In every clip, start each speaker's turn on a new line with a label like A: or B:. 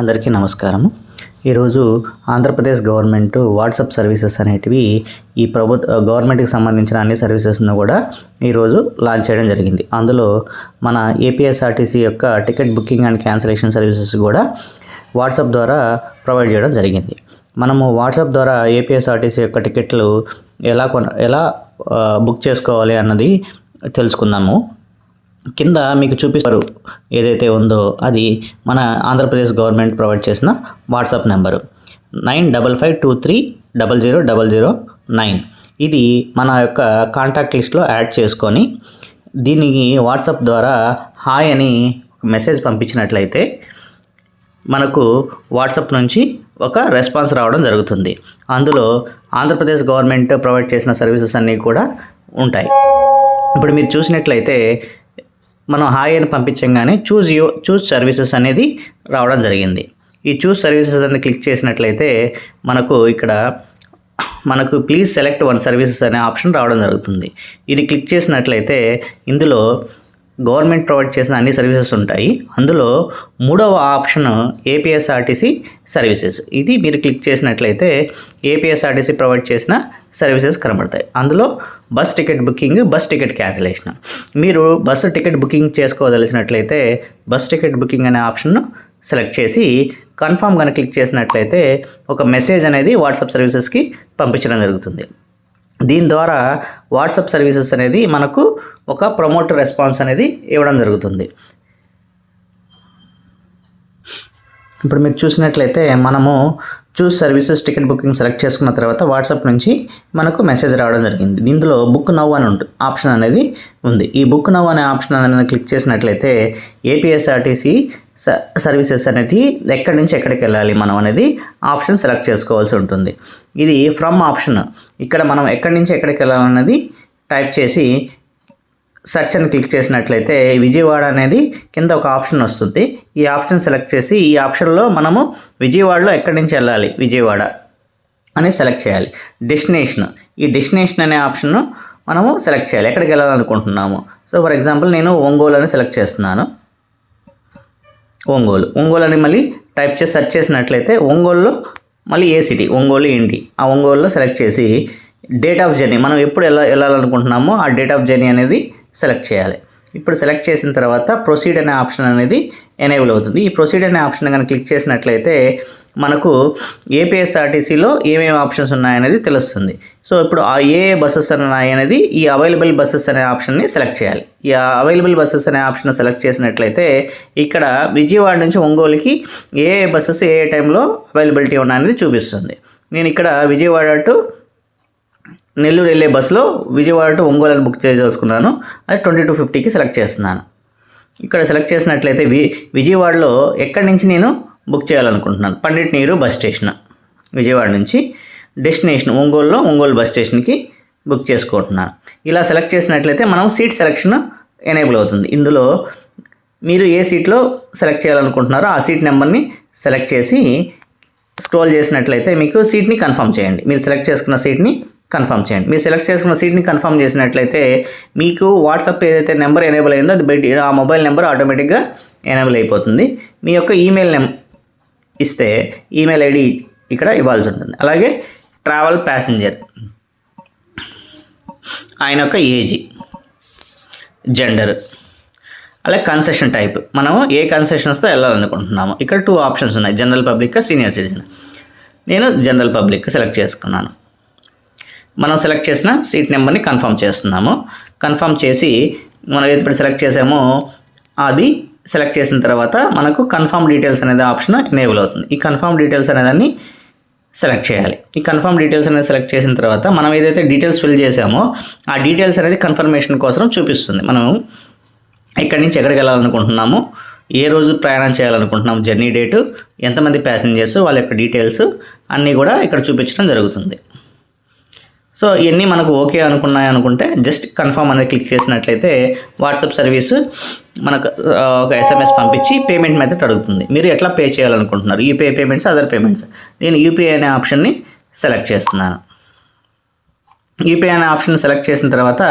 A: అందరికీ నమస్కారము. ఈరోజు ఆంధ్రప్రదేశ్ గవర్నమెంట్ వాట్సాప్ సర్వీసెస్ అనేటివి ఈ ప్రభుత్వ గవర్నమెంట్కి సంబంధించిన అన్ని సర్వీసెస్ను కూడా ఈరోజు లాంచ్ చేయడం జరిగింది. అందులో మన ఏపీఎస్ఆర్టీసీ యొక్క ticket booking and cancellation services కూడా వాట్సాప్ ద్వారా ప్రొవైడ్ చేయడం జరిగింది. మనము వాట్సాప్ ద్వారా ఏపీఎస్ఆర్టీసీ యొక్క టికెట్లు ఎలా కొన ఎలా బుక్ చేసుకోవాలి అన్నది తెలుసుకుందాము. కింద మీకు చూపిస్తారు ఏదైతే ఉందో అది మన ఆంధ్రప్రదేశ్ గవర్నమెంట్ ప్రొవైడ్ చేసిన WhatsApp number. Nine double five two three double zero double zero nine. ఇది మన యొక్క కాంటాక్ట్ లిస్ట్లో యాడ్ చేసుకొని దీనికి వాట్సాప్ ద్వారా హాయ్ అని మెసేజ్ పంపించినట్లయితే మనకు వాట్సాప్ నుంచి ఒక రెస్పాన్స్ రావడం జరుగుతుంది. అందులో ఆంధ్రప్రదేశ్ గవర్నమెంట్ ప్రొవైడ్ చేసిన సర్వీసెస్ అన్నీ కూడా ఉంటాయి. ఇప్పుడు మీరు చూసినట్లయితే మనం హాయ్ అని పంపించగానే చూజ్ యూ చూజ్ సర్వీసెస్ అనేది రావడం జరిగింది. ఈ చూజ్ సర్వీసెస్ అనేది క్లిక్ చేసినట్లయితే మనకు ఇక్కడ మనకు ప్లీజ్ సెలెక్ట్ వన్ సర్వీసెస్ అనే ఆప్షన్ రావడం జరుగుతుంది. ఇది క్లిక్ చేసినట్లయితే ఇందులో గవర్నమెంట్ ప్రొవైడ్ చేసిన అన్ని సర్వీసెస్ ఉంటాయి. అందులో మూడవ ఆప్షన్ ఏపీఎస్ఆర్టీసీ సర్వీసెస్. ఇది మీరు క్లిక్ చేసినట్లయితే ఏపీఎస్ఆర్టీసీ ప్రొవైడ్ చేసిన సర్వీసెస్ కనబడతాయి. అందులో bus ticket booking bus ticket cancellation. మీరు బస్సు టికెట్ బుకింగ్ చేసుకోదలిసినట్లయితే బస్ టికెట్ బుకింగ్ అనే ఆప్షన్ను సెలెక్ట్ చేసి కన్ఫామ్ కనుక క్లిక్ చేసినట్లయితే ఒక మెసేజ్ అనేది వాట్సాప్ సర్వీసెస్కి పంపించడం జరుగుతుంది. దీని ద్వారా వాట్సాప్ సర్వీసెస్ అనేది మనకు ఒక ప్రమోట్ రెస్పాన్స్ అనేది ఇవ్వడం జరుగుతుంది. ఇప్పుడు మీరు చూసినట్లయితే మనము choose services ticket booking select చేసుకున్న తర్వాత వాట్సాప్ నుంచి మనకు మెసేజ్ రావడం జరిగింది. దీంట్లో బుక్ నవ్ అని ఉంటుంది ఆప్షన్ అనేది ఉంది. ఈ బుక్ నవ్ అనే ఆప్షన్ అనేది క్లిక్ చేసినట్లయితే ఏపీఎస్ఆర్టీసీ సర్వీసెస్ అనేది ఎక్కడి నుంచి ఎక్కడికి వెళ్ళాలి మనం అనేది ఆప్షన్ సెలెక్ట్ చేసుకోవాల్సి ఉంటుంది. ఇది ఫ్రమ్ ఆప్షన్ ఇక్కడ మనం ఎక్కడి నుంచి ఎక్కడికి వెళ్ళాలన్నది టైప్ చేసి సెర్చ్ అని క్లిక్ చేసినట్లయితే విజయవాడ అనేది కింద ఒక ఆప్షన్ వస్తుంది. ఈ ఆప్షన్ సెలెక్ట్ చేసి ఈ ఆప్షన్లో మనము విజయవాడలో ఎక్కడి నుంచి వెళ్ళాలి? విజయవాడ అని సెలెక్ట్ చేయాలి. డెస్టినేషన్ ఈ డెస్టినేషన్ అనే ఆప్షన్ను మనము సెలెక్ట్ చేయాలి. ఎక్కడికి వెళ్ళాలనుకుంటున్నాము? సో ఫర్ ఎగ్జాంపుల్ నేను ఒంగోలు అని సెలెక్ట్ చేస్తున్నాను. ఒంగోలు. ఒంగోలు అని మళ్ళీ టైప్ చేసి సెర్చ్ చేసినట్లయితే ఒంగోలులో మళ్ళీ ఏ సిటీ? ఒంగోలు ఏంటి ఆ ఒంగోలులో సెలెక్ట్ చేసి డేట్ ఆఫ్ జర్నీ మనం ఎప్పుడు ఎలా వెళ్ళాలనుకుంటున్నామో ఆ డేట్ ఆఫ్ జర్నీ అనేది సెలెక్ట్ చేయాలి. ఇప్పుడు సెలెక్ట్ చేసిన తర్వాత ప్రొసీడ్ అనే ఆప్షన్ అనేది ఎనేబుల్ అవుతుంది. ఈ ప్రొసీడ్ అనే ఆప్షన్ కనుక క్లిక్ చేసినట్లయితే మనకు ఏపీఎస్ఆర్టీసీలో ఏమేమి ఆప్షన్స్ ఉన్నాయనేది తెలుస్తుంది. సో ఇప్పుడు ఆ ఏ బస్సెస్ అనేది ఈ అవైలబుల్ బస్సెస్ అనే ఆప్షన్ని సెలెక్ట్ చేయాలి. ఈ అవైలబుల్ బస్సెస్ అనే ఆప్షన్ సెలెక్ట్ చేసినట్లయితే ఇక్కడ విజయవాడ నుంచి ఒంగోలుకి ఏ ఏ బస్సెస్ ఏ ఏ టైంలో అవైలబిలిటీ ఉన్నాయనేది చూపిస్తుంది. నేను ఇక్కడ విజయవాడ టు నెల్లూరు వెళ్ళే బస్సులో విజయవాడ టు ఒంగోలు అని బుక్ చేసుకున్నాను అది ట్వంటీ టూ ఫిఫ్టీకి సెలెక్ట్ చేస్తున్నాను. ఇక్కడ సెలెక్ట్ చేసినట్లయితే వి విజయవాడలో ఎక్కడి నుంచి నేను బుక్ చేయాలనుకుంటున్నాను. పండిట్ నీరు బస్ స్టేషన్ విజయవాడ నుంచి డెస్టినేషన్ ఒంగోలులో ఒంగోలు బస్ స్టేషన్కి బుక్ చేసుకుంటున్నాను. ఇలా సెలెక్ట్ చేసినట్లయితే మనం సీట్ సెలెక్షన్ ఎనేబుల్ అవుతుంది. ఇందులో మీరు ఏ సీట్లో సెలెక్ట్ చేయాలనుకుంటున్నారో ఆ సీట్ నెంబర్ని సెలెక్ట్ చేసి స్క్రోల్ చేసినట్లయితే మీకు సీట్ని కన్ఫర్మ్ చేయండి. మీరు సెలెక్ట్ చేసుకున్న సీట్ని కన్ఫర్మ్ చేయండి. మీరు సెలెక్ట్ చేసుకున్న సీట్ని కన్ఫర్మ్ చేసినట్లయితే మీకు వాట్సాప్ ఏదైతే నెంబర్ ఎనేబుల్ అయిందో అది బయట ఆ మొబైల్ నెంబర్ ఆటోమేటిక్గా ఎనేబుల్ అయిపోతుంది. మీ యొక్క ఈమెయిల్ నెం ఇస్తే ఈమెయిల్ ఐడి ఇక్కడ ఇవ్వాల్సి ఉంటుంది. అలాగే ట్రావెల్ ప్యాసింజర్. ఆయన యొక్క ఏజీ జెండర్ అలాగే కన్సెషన్ టైప్. మనం ఏ కన్సెషన్స్తో వెళ్ళాలనుకుంటున్నాము. ఇక్కడ టూ ఆప్షన్స్ ఉన్నాయి. General public senior citizen. నేను జనరల్ పబ్లిక్ సెలెక్ట్ చేసుకున్నాను. మనం సెలెక్ట్ చేసిన సీట్ నెంబర్ని కన్ఫర్మ్ చేస్తున్నాము. కన్ఫర్మ్ చేసి మనం ఎప్పుడు సెలెక్ట్ చేసామో అది సెలెక్ట్ చేసిన తర్వాత మనకు కన్ఫర్మ్ డీటెయిల్స్ అనేది ఆప్షన్ ఎనేబుల్ అవుతుంది. ఈ కన్ఫర్మ్ డీటెయిల్స్ అనేదాన్ని సెలెక్ట్ చేయాలి. ఈ కన్ఫర్మ్ డీటెయిల్స్ అనేది సెలెక్ట్ చేసిన తర్వాత మనం ఏదైతే డీటెయిల్స్ ఫిల్ చేసామో ఆ డీటెయిల్స్ అనేది కన్ఫర్మేషన్ కోసం చూపిస్తుంది. మనం ఎక్కడి నుంచి ఎక్కడికి వెళ్ళాలనుకుంటున్నాము ఏ రోజు ప్రయాణం చేయాలనుకుంటున్నాము జర్నీ డేటు ఎంతమంది ప్యాసింజర్స్ వాళ్ళ యొక్క డీటెయిల్స్ అన్నీ కూడా ఇక్కడ చూపించడం జరుగుతుంది. సో ఇవన్నీ మనకు ఓకే అనుకున్నాయి అనుకుంటే జస్ట్ కన్ఫర్మ్ అనేది క్లిక్ చేసినట్లయితే వాట్సాప్ సర్వీస్ మనకు ఒక ఎస్ఎంఎస్ పంపించి పేమెంట్ మెథడ్ అడుగుతుంది. మీరు ఎట్లా పే చేయాలనుకుంటున్నారు? యూపీఐ పేమెంట్స్ అదర్ పేమెంట్స్ నేను యూపీఐ అనే ఆప్షన్ని సెలెక్ట్ చేస్తున్నాను. యూపీఐ అనే ఆప్షన్ సెలెక్ట్ చేసిన తర్వాత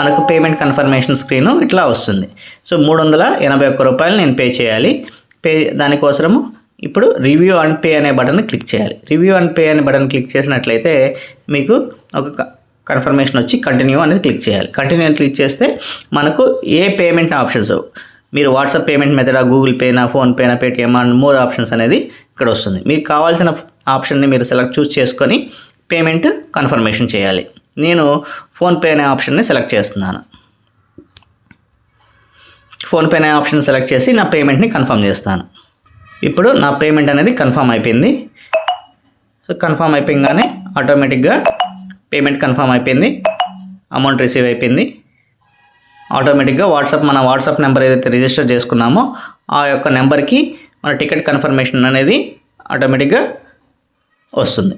A: మనకు పేమెంట్ కన్ఫర్మేషన్ స్క్రీన్ ఇట్లా వస్తుంది. సో మూడు వందల ఎనభై ఒక్క రూపాయలు నేను పే చేయాలి. పే దానికోసము ఇప్పుడు రివ్యూ అండ్ పే అనే బటన్ క్లిక్ చేయాలి. రివ్యూ అండ్ పే అనే బటన్ క్లిక్ చేసినట్లయితే మీకు ఒక కన్ఫర్మేషన్ వచ్చి కంటిన్యూ అనేది క్లిక్ చేయాలి. కంటిన్యూ అని క్లిక్ చేస్తే మనకు ఏ పేమెంట్ ఆప్షన్స్ మీరు వాట్సాప్ పేమెంట్ మెథడ్ గూగుల్ పేనా ఫోన్పేనా పేటిఎం అండ్ మోర్ ఆప్షన్స్ అనేది ఇక్కడ వస్తుంది. మీకు కావాల్సిన ఆప్షన్ని మీరు సెలెక్ట్ చూస్ చేసుకొని పేమెంట్ కన్ఫర్మేషన్ చేయాలి. నేను ఫోన్పే అనే ఆప్షన్ని సెలెక్ట్ చేస్తున్నాను. ఫోన్పే అనే ఆప్షన్ సెలెక్ట్ చేసి నా పేమెంట్ని కన్ఫర్మ్ చేస్తాను. ఇప్పుడు నా పేమెంట్ అనేది కన్ఫర్మ్ అయిపోయింది. సో కన్ఫర్మ్ అయిపోయింగానే ఆటోమేటిక్గా పేమెంట్ కన్ఫర్మ్ అయిపోయింది. అమౌంట్ రిసీవ్ అయిపోయింది. ఆటోమేటిక్గా వాట్సాప్ మన వాట్సాప్ నెంబర్ ఏదైతే రిజిస్టర్ చేసుకున్నామో ఆ యొక్క నెంబర్కి మన టికెట్ కన్ఫర్మేషన్ అనేది ఆటోమేటిక్గా వస్తుంది.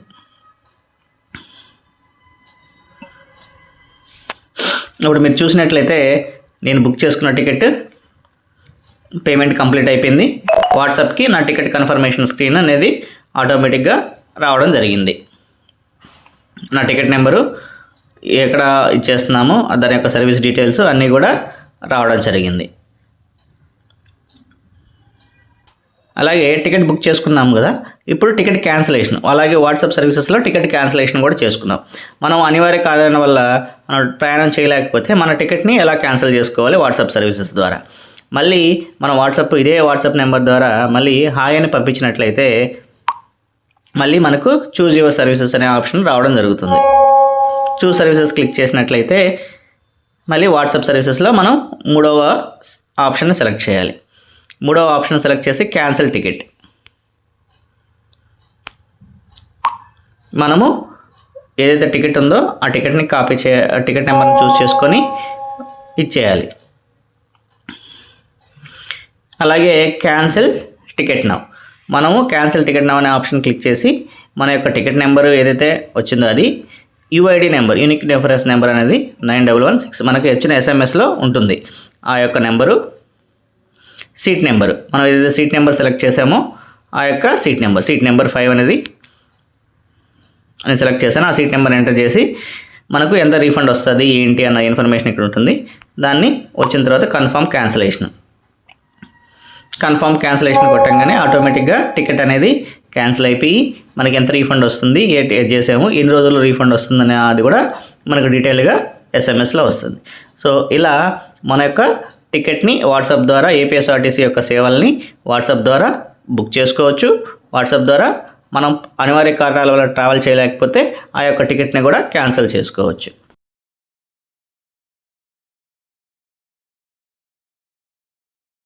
A: ఇప్పుడు మీరు చూసినట్లయితే నేను బుక్ చేసుకున్న టికెట్ పేమెంట్ కంప్లీట్ అయిపోయింది. వాట్సాప్కి నా టికెట్ కన్ఫర్మేషన్ స్క్రీన్ అనేది ఆటోమేటిక్గా రావడం జరిగింది. నా టికెట్ నెంబరు ఎక్కడ ఇచ్చేస్తున్నామో దాని యొక్క సర్వీస్ డీటెయిల్స్ అన్నీ కూడా రావడం జరిగింది. అలాగే టికెట్ బుక్ చేసుకున్నాము కదా ఇప్పుడు టికెట్ క్యాన్సిలేషన్ అలాగే వాట్సాప్ సర్వీసెస్లో టికెట్ క్యాన్సిలేషన్ కూడా చేసుకున్నాం. మనం అనివార్య కారణం వల్ల మనం ప్రయాణం చేయలేకపోతే మన టికెట్ని ఎలా క్యాన్సిల్ చేసుకోవాలి వాట్సాప్ సర్వీసెస్ ద్వారా? మళ్ళీ మన వాట్సాప్ ఇదే వాట్సాప్ నెంబర్ ద్వారా మళ్ళీ హాయ్ అని పంపించినట్లయితే మళ్ళీ మనకు చూజ్ యువర్ సర్వీసెస్ అనే ఆప్షన్ రావడం జరుగుతుంది. చూజ్ సర్వీసెస్ క్లిక్ చేసినట్లయితే మళ్ళీ వాట్సాప్ సర్వీసెస్లో మనం మూడవ ఆప్షన్ సెలెక్ట్ చేయాలి. మూడవ ఆప్షన్ సెలెక్ట్ చేసి క్యాన్సిల్ టికెట్ మనము ఏదైతే టికెట్ ఉందో ఆ టికెట్ని కాపీ చే టికెట్ నెంబర్ని చూస్ చేసుకొని ఇచ్చేయాలి. అలాగే క్యాన్సిల్ టికెట్ నవ్ మనము క్యాన్సిల్ టికెట్ నవ్ అనే ఆప్షన్ క్లిక్ చేసి మన యొక్క టికెట్ నెంబరు ఏదైతే వచ్చిందో అది UID number unique reference number అనేది నైన్ డబల్ వన్ సిక్స్ మనకి వచ్చిన ఎస్ఎంఎస్లో ఉంటుంది. ఆ యొక్క నెంబరు సీట్ నెంబరు మనం ఏదైతే సీట్ నెంబర్ సెలెక్ట్ చేసామో ఆ యొక్క seat number seat number five అనేది అని సెలెక్ట్ చేశాను. ఆ సీట్ నెంబర్ ఎంటర్ చేసి మనకు ఎంత రీఫండ్ వస్తుంది ఏంటి అన్న ఇన్ఫర్మేషన్ ఇక్కడ ఉంటుంది. దాన్ని వచ్చిన తర్వాత కన్ఫర్మ్ క్యాన్సిలేషన్ కన్ఫర్మ్ క్యాన్సిలేషన్ కొట్టంగానే ఆటోమేటిక్గా టికెట్ అనేది క్యాన్సిల్ అయిపోయి మనకి ఎంత రీఫండ్ వస్తుంది ఏ చేసాము ఎన్ని రోజుల్లో రీఫండ్ వస్తుందనే అది కూడా మనకు డీటెయిల్గా ఎస్ఎంఎస్లో వస్తుంది. సో ఇలా మన యొక్క టికెట్ని వాట్సాప్ ద్వారా ఏపీఎస్ఆర్టీసీ యొక్క సేవల్ని వాట్సాప్ ద్వారా బుక్ చేసుకోవచ్చు. వాట్సాప్ ద్వారా మనం అనివార్య కారణాల వల్ల ట్రావెల్ చేయలేకపోతే ఆ యొక్క టికెట్ని కూడా క్యాన్సిల్ చేసుకోవచ్చు.